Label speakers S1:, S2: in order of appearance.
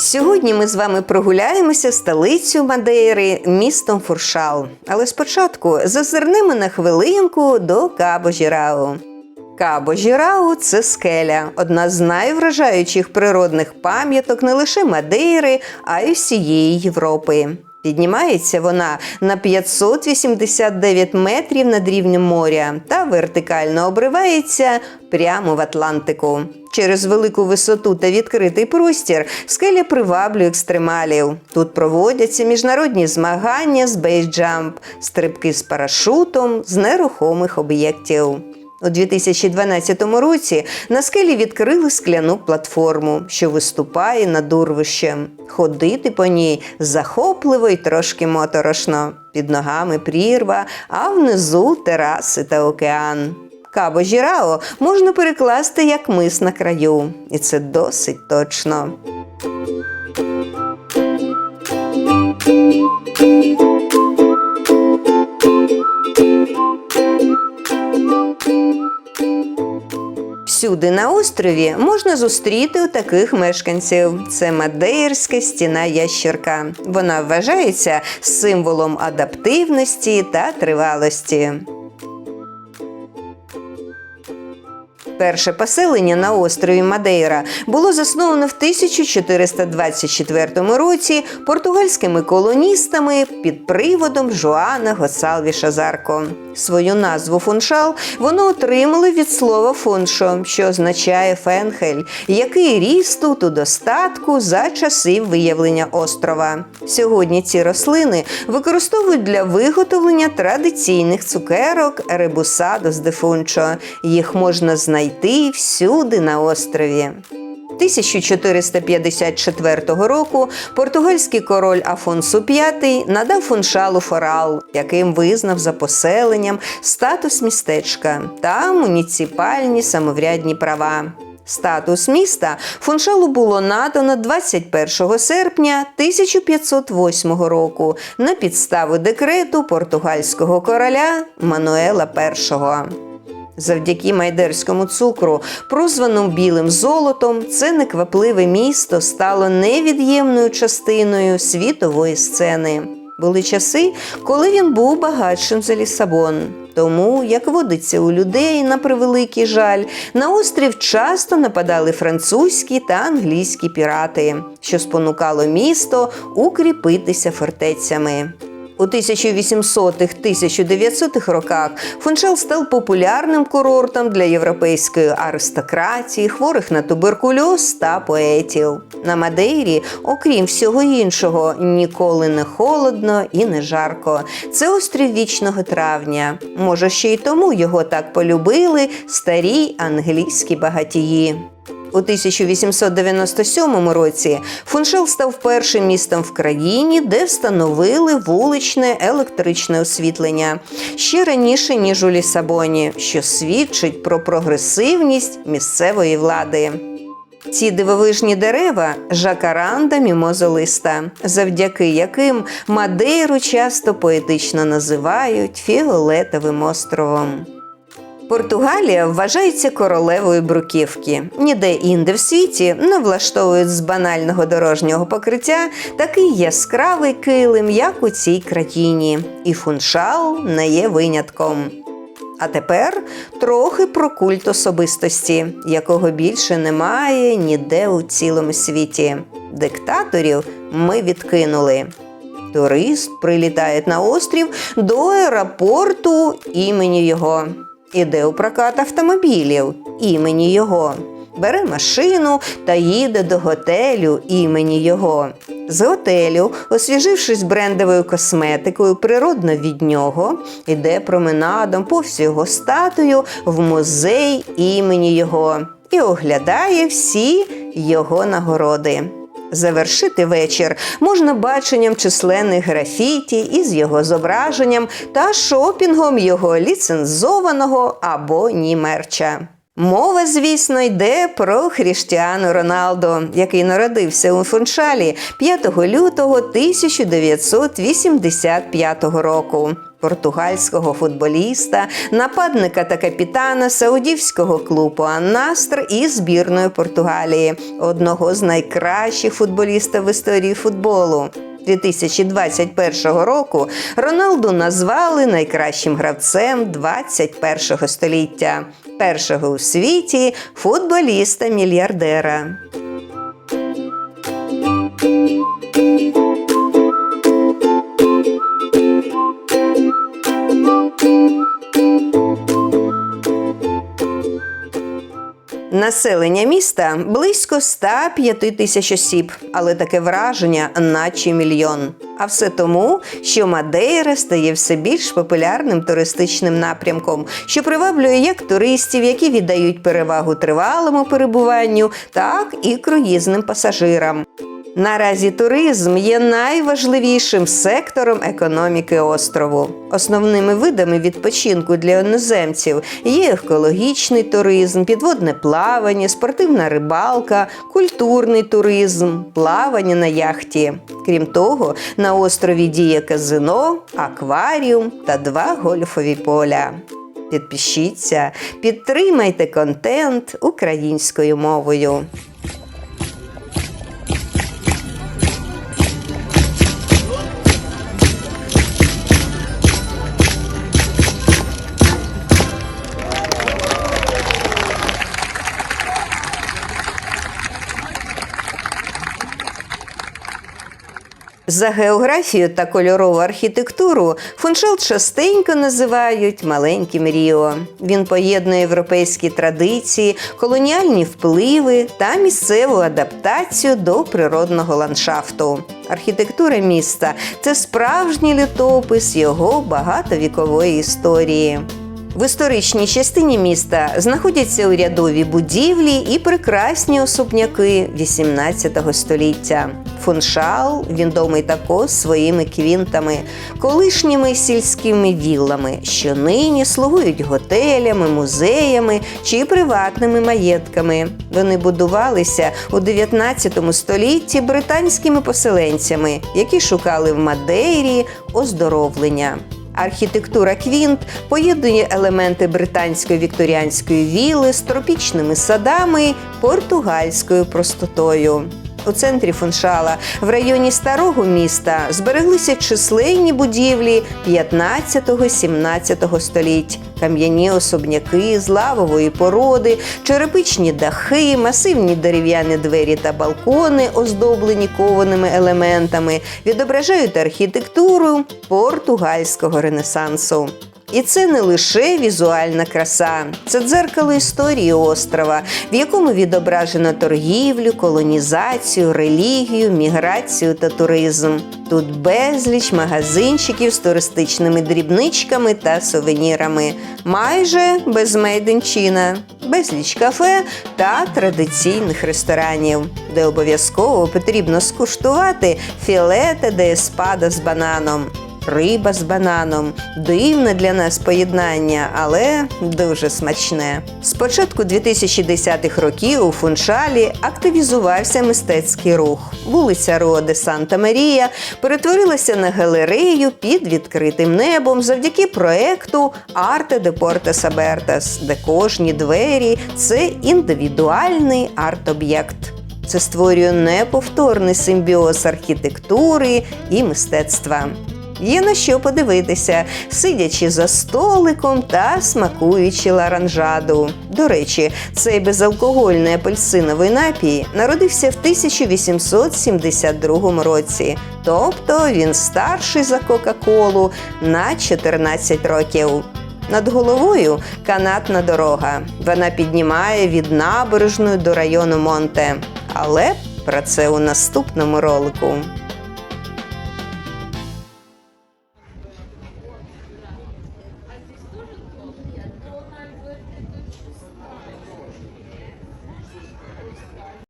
S1: Сьогодні ми з вами прогуляємося столицю Мадейри, містом Фуршал. Але спочатку зазирнемо на хвилинку до Кабо Жірау. Кабо Жірау це скеля, одна з найвражаючих природних пам'яток не лише Мадейри, а й всієї Європи. Піднімається вона на 589 метрів над рівнем моря та вертикально обривається прямо в Атлантику. Через велику висоту та відкритий простір скеля приваблює екстремалів. Тут проводяться міжнародні змагання з бейсджамп, стрибки з парашутом з нерухомих об'єктів. У 2012 році на скелі відкрили скляну платформу, що виступає над урвищем. Ходити по ній захопливо й трошки моторошно. Під ногами прірва, а внизу тераси та океан. Кабо Жірао можна перекласти як мис на краю, і це досить точно. Всюди на острові можна зустріти таких мешканців. Це Мадейрська стіна ящерка. Вона вважається символом адаптивності та тривалості. Перше поселення на острові Мадейра було засновано в 1424 році португальськими колоністами під приводом Жуана Госалвіша Зарко. Свою назву фуншал воно отримало від слова фуншо, що означає фенхель, який ріс тут у достатку за часів виявлення острова. Сьогодні ці рослини використовують для виготовлення традиційних цукерок ребусадос де фунчо. Їх можна знайти знайти всюди на острові. 1454 року португальський король Афонсу V надав фуншалу форал, яким визнав за поселенням статус містечка та муніципальні самоврядні права. Статус міста фуншалу було надано 21 серпня 1508 року на підставу декрету португальського короля Мануела І. Завдяки майдерському цукру, прозваному білим золотом, це неквапливе місто стало невід'ємною частиною світової сцени. Були часи, коли він був багатшим за Лісабон. Тому, як водиться у людей на превеликий жаль, на острів часто нападали французькі та англійські пірати, що спонукало місто укріпитися фортецями. У 1800-1900-х роках Фуншал став популярним курортом для європейської аристократії, хворих на туберкульоз та поетів. На Мадейрі, окрім всього іншого, ніколи не холодно і не жарко. Це острів вічного травня. Може, ще й тому його так полюбили старі англійські багатії. У 1897 році Фуншел став першим містом в країні, де встановили вуличне електричне освітлення ще раніше ніж у Лісабоні, що свідчить про прогресивність місцевої влади. Ці дивовижні дерева жакаранда мімозолиста, завдяки яким Мадейру часто поетично називають фіолетовим островом. Португалія вважається королевою бруківки. Ніде інде в світі не влаштовують з банального дорожнього покриття такий яскравий килим, як у цій країні. І фуншал не є винятком. А тепер трохи про культ особистості, якого більше немає ніде у цілому світі. Диктаторів ми відкинули. Турист прилітає на острів до аеропорту імені його. Іде у прокат автомобілів імені його. Бере машину та їде до готелю імені його. З готелю, освіжившись брендовою косметикою, природно від нього, іде променадом по всього статую в музей імені його і оглядає всі його нагороди. Завершити вечір можна баченням численних графіті із його зображенням та шопінгом його ліцензованого або ні мерча. Мова, звісно, йде про Хріштіану Роналдо, який народився у Фуншалі 5 лютого 1985 року. Португальського футболіста, нападника та капітана саудівського клубу Аннастр і збірної Португалії, одного з найкращих футболістів в історії футболу. 2021 року Роналду назвали найкращим гравцем 21 століття, першого у світі футболіста-мільярдера. Населення міста близько 105 тисяч осіб, але таке враження, наче мільйон. А все тому, що Мадейра стає все більш популярним туристичним напрямком, що приваблює як туристів, які віддають перевагу тривалому перебуванню, так і круїзним пасажирам. Наразі туризм є найважливішим сектором економіки острову. Основними видами відпочинку для іноземців є екологічний туризм, підводне плавання, спортивна рибалка, культурний туризм, плавання на яхті. Крім того, на острові діє казино, акваріум та два гольфові поля. Підпишіться, підтримайте контент українською мовою. За географію та кольорову архітектуру фуншал частенько називають маленьким Ріо. Він поєднує європейські традиції, колоніальні впливи та місцеву адаптацію до природного ландшафту. Архітектура міста це справжній літопис його багатовікової історії. В історичній частині міста знаходяться урядові будівлі і прекрасні особняки XVIII століття. Фуншал відомий також своїми квінтами, колишніми сільськими віллами, що нині слугують готелями, музеями чи приватними маєтками. Вони будувалися у 19 столітті британськими поселенцями, які шукали в Мадейрі оздоровлення. Архітектура Квінт поєднує елементи британської вікторіанської віли з тропічними садами португальською простотою. У центрі фуншала в районі старого міста збереглися численні будівлі 15-17 століть, кам'яні особняки з лавової породи, черепичні дахи, масивні дерев'яні двері та балкони, оздоблені кованими елементами, відображають архітектуру португальського ренесансу. І це не лише візуальна краса, це дзеркало історії острова, в якому відображено торгівлю, колонізацію, релігію, міграцію та туризм. Тут безліч магазинчиків з туристичними дрібничками та сувенірами, майже без мейденчина, безліч кафе та традиційних ресторанів, де обов'язково потрібно скуштувати філете де еспада з бананом риба з бананом. Дивне для нас поєднання, але дуже смачне. З початку 2010-х років у Фуншалі активізувався мистецький рух. Вулиця Руо де Санта Марія перетворилася на галерею під відкритим небом завдяки проекту Арте де Портес Абертас, де кожні двері це індивідуальний арт-об'єкт. Це створює неповторний симбіоз архітектури і мистецтва. Є на що подивитися, сидячи за столиком та смакуючи ларанжаду. До речі, цей безалкогольний апельсиновий напій народився в 1872 році, тобто він старший за Кока-Колу на 14 років. Над головою канатна дорога. Вона піднімає від набережної до району Монте. Але про це у наступному ролику.